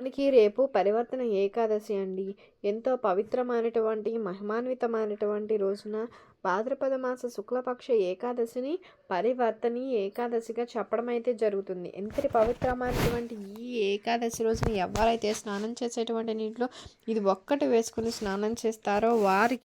మనకి రేపు పరివర్తన ఏకాదశి అండి. ఎంతో పవిత్రమైనటువంటి మహిమాన్వితమైనటువంటి రోజున భాద్రపద మాస శుక్లపక్ష ఏకాదశిని పరివర్తని ఏకాదశిగా చెప్పడం అయితే జరుగుతుంది. ఎంతటి పవిత్రమైనటువంటి ఈ ఏకాదశి రోజున ఎవరైతే స్నానం చేసేటువంటి నీటిలో ఇది ఒక్కటి వేసుకుని స్నానం చేస్తారో వారికి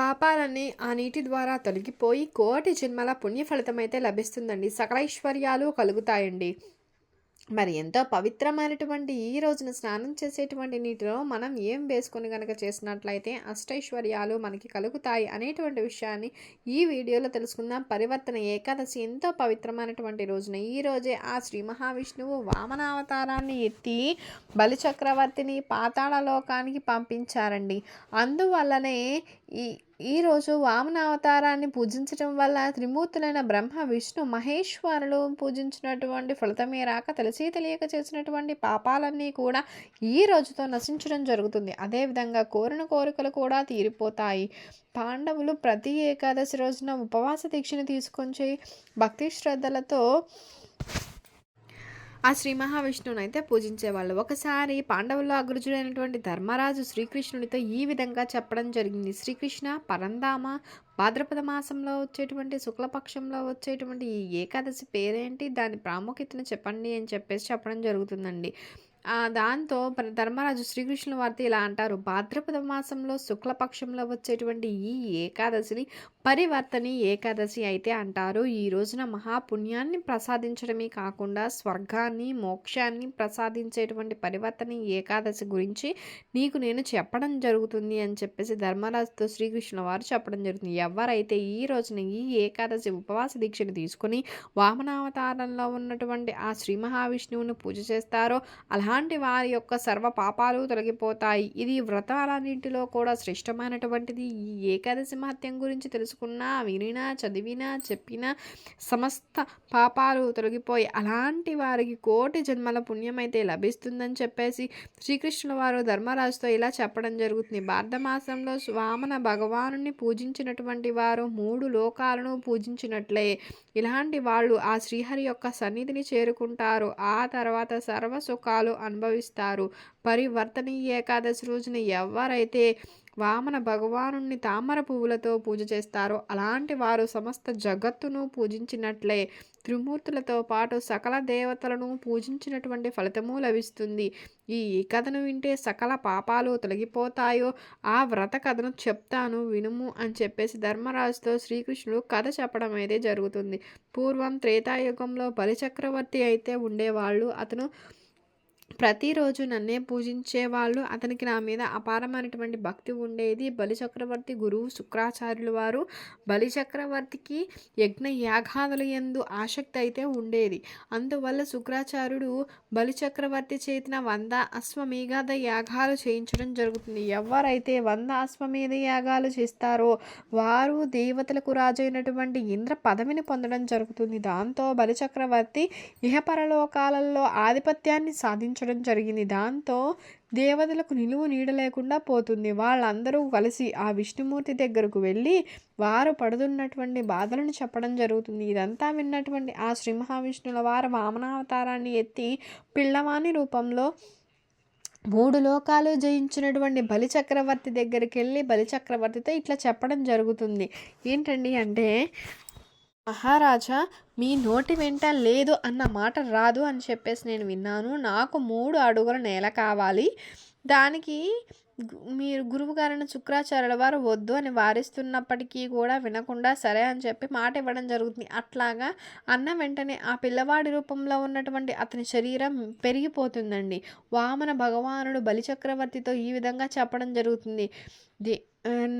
పాపాలన్నీ ఆ నీటి ద్వారా తొలగిపోయి కోటి జన్మల పుణ్య ఫలితం అయితే లభిస్తుందండి. సకలైశ్వర్యాలు కలుగుతాయండి. మరి ఎంతో పవిత్రమైనటువంటి ఈ రోజున స్నానం చేసేటువంటి నీటిలో మనం ఏం వేసుకొని కనుక చేసినట్లయితే అష్టైశ్వర్యాలు మనకి కలుగుతాయి అనేటువంటి విషయాన్ని ఈ వీడియోలో తెలుసుకుందాం. పరివర్తన ఏకాదశి ఎంతో పవిత్రమైనటువంటి రోజున ఈ రోజే ఆ శ్రీ మహావిష్ణువు వామనావతారాన్ని ఎత్తి బలిచక్రవర్తిని పాతాళలోకానికి పంపించారండి. అందువల్లనే ఈ ఈరోజు వామన అవతారాన్ని పూజించడం వల్ల త్రిమూర్తులైన బ్రహ్మ విష్ణు మహేశ్వరులు పూజించినటువంటి ఫలితమే రాక తెలిసి తెలియక చేసినటువంటి పాపాలన్నీ కూడా ఈ రోజుతో నశించడం జరుగుతుంది. అదేవిధంగా కోరిన కోరికలు కూడా తీరిపోతాయి. పాండవులు ప్రతి ఏకాదశి రోజున ఉపవాస దీక్షను తీసుకొని భక్తి శ్రద్ధలతో ఆ శ్రీ మహావిష్ణువుని అయితే పూజించేవాళ్ళు. ఒకసారి పాండవుల్లో అగ్రజుడైనటువంటి ధర్మరాజు శ్రీకృష్ణుడితో ఈ విధంగా చెప్పడం జరిగింది. శ్రీకృష్ణ పరంధామ భాద్రపద మాసంలో వచ్చేటువంటి శుక్లపక్షంలో వచ్చేటువంటి ఈ ఏకాదశి పేరేంటి దాని ప్రాముఖ్యతను చెప్పండి అని చెప్పేసి చెప్పడం జరుగుతుందండి. దాంతో ధర్మరాజు శ్రీకృష్ణుల వారితో ఇలా అంటారు. భాద్రపద మాసంలో శుక్లపక్షంలో వచ్చేటువంటి ఈ ఏకాదశిని పరివర్తని ఏకాదశి అయితే అంటారు. ఈ రోజున మహాపుణ్యాన్ని ప్రసాదించడమే కాకుండా స్వర్గాన్ని మోక్షాన్ని ప్రసాదించేటువంటి పరివర్తని ఏకాదశి గురించి నీకు నేను చెప్పడం జరుగుతుంది అని చెప్పేసి ధర్మరాజుతో శ్రీకృష్ణుల వారు చెప్పడం జరుగుతుంది. ఎవరైతే ఈ రోజున ఈ ఏకాదశి ఉపవాస దీక్షను తీసుకుని వామనావతారంలో ఉన్నటువంటి ఆ శ్రీ మహావిష్ణువుని పూజ చేస్తారో అలా అలాంటి వారి యొక్క సర్వ పాపాలు తొలగిపోతాయి. ఇది వ్రతాలన్నింటిలో కూడా శ్రేష్టమైనటువంటిది. ఈ ఏకాదశి మహత్యం గురించి తెలుసుకున్నా వినినా చదివినా చెప్పినా సమస్త పాపాలు తొలగిపోయి అలాంటి వారికి కోటి జన్మల పుణ్యమైతే లభిస్తుందని చెప్పేసి శ్రీకృష్ణుల వారు ధర్మరాజుతో ఇలా చెప్పడం జరుగుతుంది. భారతమాసంలో వామన భగవాను పూజించినటువంటి వారు మూడు లోకాలను పూజించినట్లే. ఇలాంటి వాళ్ళు ఆ శ్రీహరి యొక్క సన్నిధిని చేరుకుంటారు. ఆ తర్వాత సర్వ సుఖాలు అనుభవిస్తారు. పరివర్తని ఏకాదశి రోజున ఎవరైతే వామన భగవాను తామర పువ్వులతో పూజ చేస్తారో అలాంటి వారు సమస్త జగత్తును పూజించినట్లే త్రిమూర్తులతో పాటు సకల దేవతలను పూజించినటువంటి ఫలితము లభిస్తుంది. ఈ కథను వింటే సకల పాపాలు తొలగిపోతాయో ఆ వ్రత కథను చెప్తాను వినుము అని చెప్పేసి ధర్మరాజుతో శ్రీకృష్ణుడు కథ చెప్పడం అయితే జరుగుతుంది. పూర్వం త్రేతాయుగంలో బలిచక్రవర్తి అయితే ఉండేవాళ్ళు. అతను ప్రతిరోజు నన్నే పూజించేవాళ్ళు అతనికి నా మీద అపారమైనటువంటి భక్తి ఉండేది. బలిచక్రవర్తి గురువు శుక్రాచార్యులు వారు బలిచక్రవర్తికి యజ్ఞ యాగాదుల ఎందు ఆసక్తి అయితే ఉండేది. అందువల్ల శుక్రాచార్యుడు బలిచక్రవర్తి చేతిన వంద అశ్వమేఘాద యాగాలు చేయించడం జరుగుతుంది. ఎవరైతే వంద అశ్వమేధ యాగాలు చేస్తారో వారు దేవతలకు రాజైనటువంటి ఇంద్ర పదవిని పొందడం జరుగుతుంది. దాంతో బలిచక్రవర్తి ఇహపరలోకాలలో ఆధిపత్యాన్ని సాధించ ఉంచడం జరిగింది. దాంతో దేవతలకు నిలువు నీడ లేకుండా పోతుంది. వాళ్ళందరూ కలిసి ఆ విష్ణుమూర్తి దగ్గరకు వెళ్ళి వారు పడుతున్నటువంటి బాధలను చెప్పడం జరుగుతుంది. ఇదంతా విన్నటువంటి ఆ శ్రీ మహావిష్ణుల వారు వామనావతారాన్ని ఎత్తి పిల్లవాణి రూపంలో మూడు లోకాలు జయించినటువంటి బలిచక్రవర్తి దగ్గరికి వెళ్ళి బలిచక్రవర్తితో ఇట్లా చెప్పడం జరుగుతుంది. ఏంటండి అంటే మహారాజా మీ నోటి వెంట లేదు అన్న మాట రాదు అని చెప్పేసి నేను విన్నాను. నాకు మూడు అడుగుల నేల కావాలి. దానికి మీరు గురువుగారైన శుక్రాచార్యుల వారు వద్దు అని వారిస్తున్నప్పటికీ కూడా వినకుండా సరే అని చెప్పి మాట ఇవ్వడం జరుగుతుంది. అట్లాగా అన్న వెంటనే ఆ పిల్లవాడి రూపంలో ఉన్నటువంటి అతని శరీరం పెరిగిపోతుందండి. వామన భగవానుడు బలిచక్రవర్తితో ఈ విధంగా చెప్పడం జరుగుతుంది.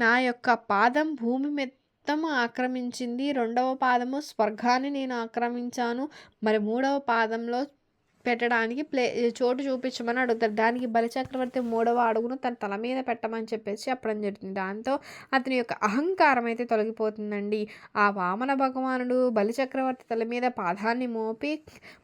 నా యొక్క పాదం భూమి మీద మొత్తం ఆక్రమించింది. రెండవ పాదము స్వర్గాన్ని నేను ఆక్రమించాను. మరి మూడవ పాదంలో పెట్టడానికి ప్లే చోటు చూపించమని అడుగుతారు. దానికి బలిచక్రవర్తి మూడవ అడుగును తన తల మీద పెట్టమని చెప్పేసి చెప్పడం జరుగుతుంది దాంతో అతని యొక్క అహంకారం అయితే తొలగిపోతుందండి. ఆ వామన భగవానుడు బలిచక్రవర్తి తల మీద పాదాన్ని మోపి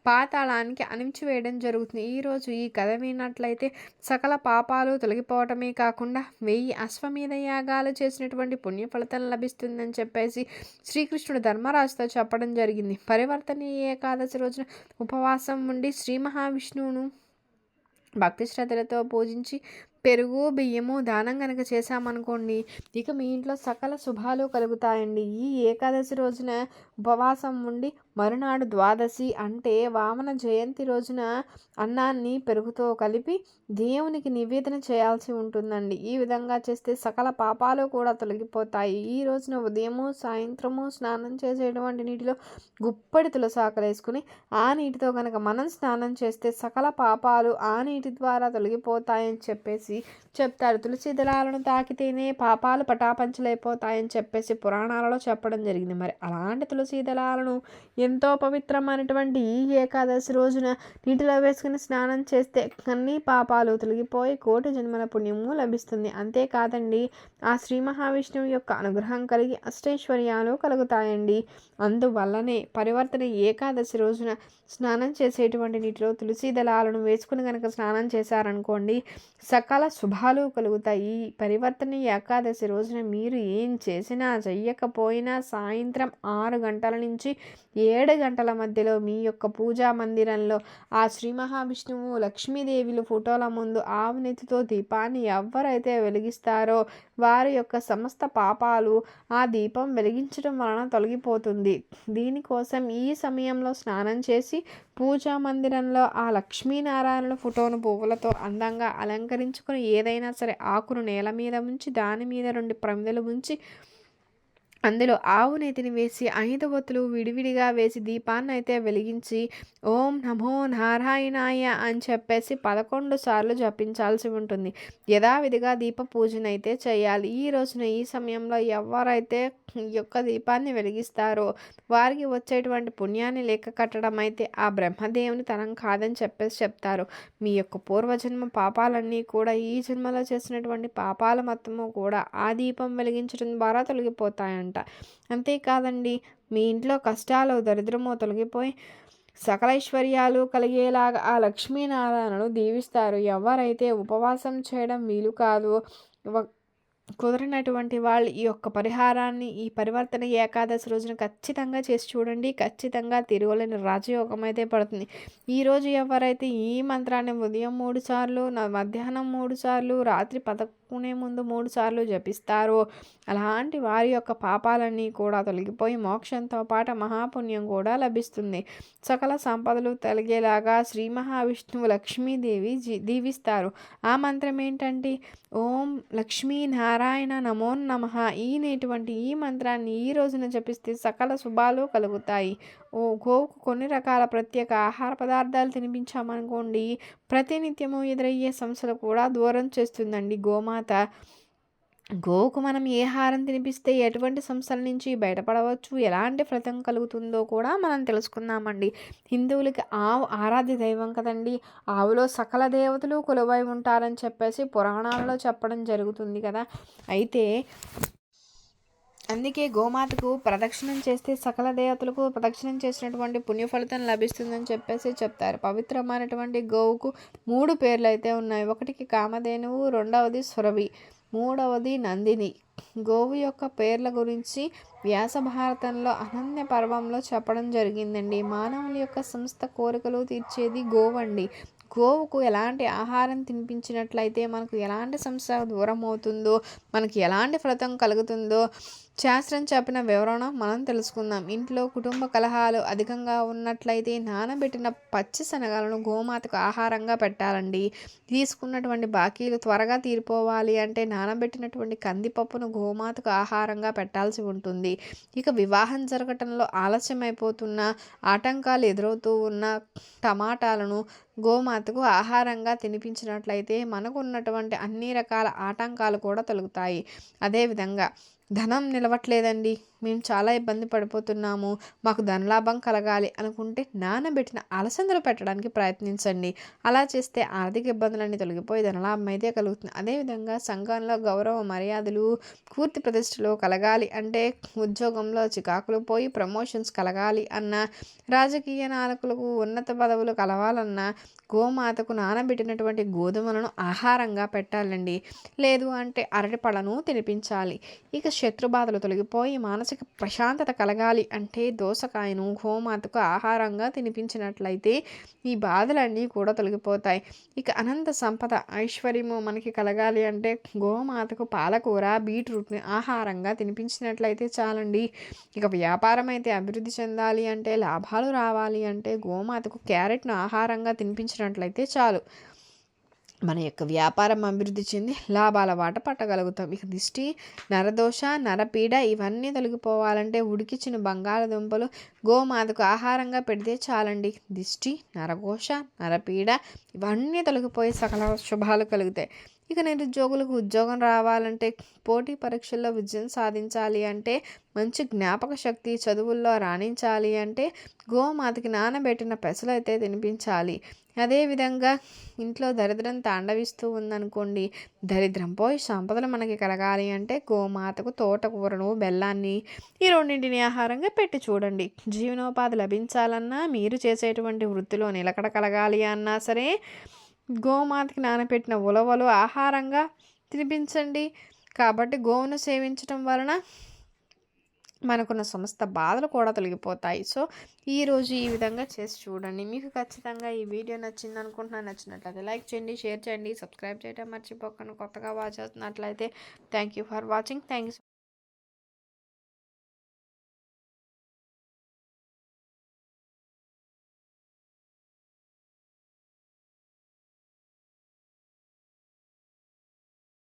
పాతాళానికి అణించి వేయడం జరుగుతుంది ఈరోజు ఈ కథ విన్నట్లయితే సకల పాపాలు తొలగిపోవటమే కాకుండా వెయ్యి అశ్వమేధ యాగాలు చేసినటువంటి పుణ్య ఫలితం లభిస్తుందని చెప్పేసి శ్రీకృష్ణుడు ధర్మరాజుతో చెప్పడం జరిగింది. పరివర్తనీయ ఏకాదశి రోజున ఉపవాసం ఉండి శ్రీ శ్రీ మహావిష్ణువును భక్తి శ్రద్ధలతో పూజించి పెరుగు బియ్యము దానం కనుక చేశామనుకోండి ఇక మీ ఇంట్లో సకల శుభాలు కలుగుతాయండి. ఈ ఏకాదశి రోజున ఉపవాసం ఉండి మరునాడు ద్వాదశి అంటే వామన జయంతి రోజున అన్నాన్ని పెరుగుతో కలిపి దేవునికి నివేదన చేయాల్సి ఉంటుందండి. ఈ విధంగా చేస్తే సకల పాపాలు కూడా తొలగిపోతాయి. ఈ రోజున ఉదయము సాయంత్రము స్నానం చేసేటువంటి నీటిలో గుప్పడి తులసాకలు వేసుకుని ఆ నీటితో కనుక మనం స్నానం చేస్తే సకల పాపాలు ఆ నీటి ద్వారా తొలగిపోతాయని చెప్పేసి చెప్తారు. తులసి దళాలను తాకితేనే పాపాలు పటాపంచలైపోతాయని చెప్పేసి పురాణాలలో చెప్పడం జరిగింది. మరి అలాంటి తులసి దళాలను ఎంతో పవిత్రమైనటువంటి ఈ ఏకాదశి రోజున నీటిలో వేసుకుని స్నానం చేస్తే అన్ని పాపాలు తొలగిపోయి కోటి జన్మల పుణ్యము లభిస్తుంది. అంతేకాదండి ఆ శ్రీ మహావిష్ణువు యొక్క అనుగ్రహం కలిగి అష్టైశ్వర్యాలు కలుగుతాయండి. అందువల్లనే పరివర్తన ఏకాదశి రోజున స్నానం చేసేటువంటి నీటిలో తులసి దళాలను వేసుకుని కనుక స్నానం చేశారనుకోండి సకల శుభాలు కలుగుతాయి. ఈ పరివర్తన ఏకాదశి రోజున మీరు ఏం చేసినా చెయ్యకపోయినా సాయంత్రం ఆరు గంటల నుంచి ఏడు గంటల మధ్యలో మీ యొక్క పూజా మందిరంలో ఆ శ్రీ మహావిష్ణువు లక్ష్మీదేవిలు ఫోటోల ముందు ఆవునెతితో దీపాన్ని ఎవరైతే వెలిగిస్తారో వారి యొక్క సమస్త పాపాలు ఆ దీపం వెలిగించడం వలన తొలగిపోతుంది. దీనికోసం ఈ సమయంలో స్నానం చేసి పూజా మందిరంలో ఆ లక్ష్మీనారాయణుల ఫోటోను పువ్వులతో అందంగా అలంకరించుకుని ఏదైనా సరే ఆకును నేల మీద ఉంచి దాని మీద రెండు ప్రమిదలు ఉంచి అందులో ఆవు నేతిని వేసి ఐదు ఒత్తులు విడివిడిగా వేసి దీపాన్ని అయితే వెలిగించి ఓం నమో నారాయణాయ అని చెప్పేసి పదకొండు సార్లు జపించాల్సి ఉంటుంది. యథావిధిగా దీప పూజన అయితే చేయాలి. ఈ రోజున ఈ సమయంలో ఎవరైతే ఈ యొక్క దీపాన్ని వెలిగిస్తారో వారికి వచ్చేటువంటి పుణ్యాన్ని లెక్క కట్టడం అయితే ఆ బ్రహ్మదేవుని తనం కాదని చెప్పేసి చెప్తారు. మీ యొక్క పూర్వజన్మ పాపాలన్నీ కూడా ఈ జన్మలో చేసినటువంటి పాపాల మొత్తము కూడా ఆ దీపం వెలిగించడం ద్వారా తొలగిపోతాయంట అంతేకాదండి మీ ఇంట్లో కష్టాలు దరిద్రము తొలగిపోయి సకలైశ్వర్యాలు కలిగేలాగా ఆ లక్ష్మీనారాయణను దీవిస్తారు. ఎవరైతే ఉపవాసం చేయడం వీలు కాదు కుదరినటువంటి వాళ్ళు ఈ యొక్క పరిహారాన్ని ఈ పరివర్తన ఏకాదశి రోజున ఖచ్చితంగా చేసి చూడండి. ఖచ్చితంగా తిరుగులేని రాజయోగం అయితే పడుతుంది. ఈరోజు ఎవరైతే ఈ మంత్రాన్ని ఉదయం మూడు సార్లు మధ్యాహ్నం మూడు సార్లు రాత్రి పద పదకొనే ముందు మూడు సార్లు జపిస్తారో. అలాంటి వారి యొక్క పాపాలన్నీ కూడా తొలగిపోయి మోక్షంతో పాటు మహాపుణ్యం కూడా లభిస్తుంది. సకల సంపదలు తొలగేలాగా శ్రీ మహావిష్ణువు లక్ష్మీదేవి జీ దీవిస్తారు. ఆ మంత్రం ఏంటంటే ఓం లక్ష్మీ నారాయణ నమో నమ. ఈ నేటువంటి ఈ మంత్రాన్ని ఈ రోజున జపిస్తే సకల శుభాలు కలుగుతాయి. ఓ గోవుకు కొన్ని రకాల ప్రత్యేక ఆహార పదార్థాలు తినిపించామనుకోండి ప్రతినిత్యము ఎదురయ్యే సమస్యలు కూడా దూరం చేస్తుందండి. గోమాత గోవుకు మనం ఏ హారం తినిపిస్తే ఎటువంటి సంస్థల నుంచి బయటపడవచ్చు ఎలాంటి ఫలితం కలుగుతుందో కూడా మనం తెలుసుకుందామండి. హిందువులకి ఆవు ఆరాధ్య దైవం కదండి. ఆవులో సకల దేవతలు కొలువై ఉంటారని చెప్పేసి పురాణాలలో చెప్పడం జరుగుతుంది కదా. అయితే అందుకే గోమాతకు ప్రదక్షిణం చేస్తే సకల దేవతలకు ప్రదక్షిణం చేసినటువంటి పుణ్యఫలితం లభిస్తుందని చెప్పేసి చెప్తారు. పవిత్రమైనటువంటి గోవుకు మూడు పేర్లు అయితే ఉన్నాయి. ఒకటికి కామధేనువు రెండవది సురభి మూడవది నందిని. గోవు యొక్క పేర్ల గురించి వ్యాస భారతంలో అనన్య పర్వంలో చెప్పడం జరిగిందండి. మానవుల యొక్క సంస్థ కోరికలు తీర్చేది గోవండి గోవుకు ఎలాంటి ఆహారం తినిపించినట్లయితే మనకు ఎలాంటి సమస్య దూరం అవుతుందో మనకి ఎలాంటి ఫలితం కలుగుతుందో శాస్త్రం చెప్పిన వివరణ మనం తెలుసుకుందాం. ఇంట్లో కుటుంబ కలహాలు అధికంగా ఉన్నట్లయితే నానబెట్టిన పచ్చి శనగలను గోమాతకు ఆహారంగా పెట్టాలండి. తీసుకున్నటువంటి బాకీలు త్వరగా తీరిపోవాలి అంటే నానబెట్టినటువంటి కందిపప్పును గోమాతకు ఆహారంగా పెట్టాల్సి ఉంటుంది. ఇక వివాహం జరగటంలో ఆలస్యమైపోతున్న ఆటంకాలు ఎదురవుతూ ఉన్న టమాటాలను గోమాతకు ఆహారంగా తినిపించినట్లయితే మనకు ఉన్నటువంటి అన్ని రకాల ఆటంకాలు కూడా తొలగుతాయి. అదేవిధంగా ధనం నిలవట్లేదండి. మేము చాలా ఇబ్బంది పడిపోతున్నాము మాకు ధనలాభం కలగాలి అనుకుంటే నానబెట్టిన అలసందలు పెట్టడానికి ప్రయత్నించండి. అలా చేస్తే ఆర్థిక ఇబ్బందులన్నీ తొలగిపోయి ధనలాభం అయితే కలుగుతుంది. అదేవిధంగా సంఘంలో గౌరవ మర్యాదలు పూర్తి ప్రతిష్టలు కలగాలి అంటే ఉద్యోగంలో చికాకులు పోయి ప్రమోషన్స్ కలగాలి అన్న రాజకీయ నాయకులకు ఉన్నత పదవులు కలవాలన్నా గోమాతకు నానబెట్టినటువంటి గోధుమలను ఆహారంగా పెట్టాలండి. లేదు అంటే అరటి పళ్ళను తినిపించాలి. ఇక శత్రుబాధలు తొలగిపోయి మానసిక మానసిక ప్రశాంతత కలగాలి అంటే దోసకాయను గోమాతకు ఆహారంగా తినిపించినట్లయితే ఈ బాధలన్నీ కూడా తొలగిపోతాయి. ఇక అనంత సంపద ఐశ్వర్యము మనకి కలగాలి అంటే గోమాతకు పాలకూర బీట్రూట్ని ఆహారంగా తినిపించినట్లయితే చాలండి. ఇక వ్యాపారం అయితే అభివృద్ధి చెందాలి అంటే లాభాలు రావాలి అంటే గోమాతకు క్యారెట్ను ఆహారంగా తినిపించినట్లయితే చాలు. మన యొక్క వ్యాపారం అభివృద్ధి చెంది లాభాల వాట పట్టగలుగుతాం. ఇక దిష్టి నరదోష నరపీడ ఇవన్నీ తొలగిపోవాలంటే ఉడికిచ్చిన బంగాళదుంపలు గోమాతకు ఆహారంగా పెడితే చాలండి. దిష్టి నరఘోష నరపీడ ఇవన్నీ తొలగిపోయి సకల శుభాలు కలుగుతాయి. ఇక నిరుద్యోగులకు ఉద్యోగం రావాలంటే పోటీ పరీక్షల్లో విజయం సాధించాలి అంటే మంచి జ్ఞాపక శక్తి చదువుల్లో రాణించాలి అంటే గోమాతకి నానబెట్టిన పెసలు అయితే తినిపించాలి. అదేవిధంగా ఇంట్లో దరిద్రం తాండవిస్తూ ఉందనుకోండి. దరిద్రం పోయి సంపదలు మనకి కలగాలి అంటే గోమాతకు తోటకూరను బెల్లాన్ని ఈ రెండింటిని ఆహారంగా పెట్టి చూడండి. జీవనోపాధి లభించాలన్నా మీరు చేసేటువంటి వృత్తిలో నిలకడ కలగాలి అన్నా సరే గోమాతకి నానబెట్టిన ఉలవలు ఆహారంగా తినిపించండి. కాబట్టి గోవును సేవించడం వలన మనకున్న సమస్త బాధలు కూడా తొలగిపోతాయి. సో ఈరోజు ఈ విధంగా చేసి చూడండి. మీకు ఖచ్చితంగా ఈ వీడియో నచ్చింది అనుకుంటున్నాను నచ్చినట్లయితే లైక్ చేయండి షేర్ చేయండి సబ్స్క్రైబ్ చేయడం మర్చిపోకండి. కొత్తగా వాచ్ చేస్తున్నట్లయితే thank you for watching thank you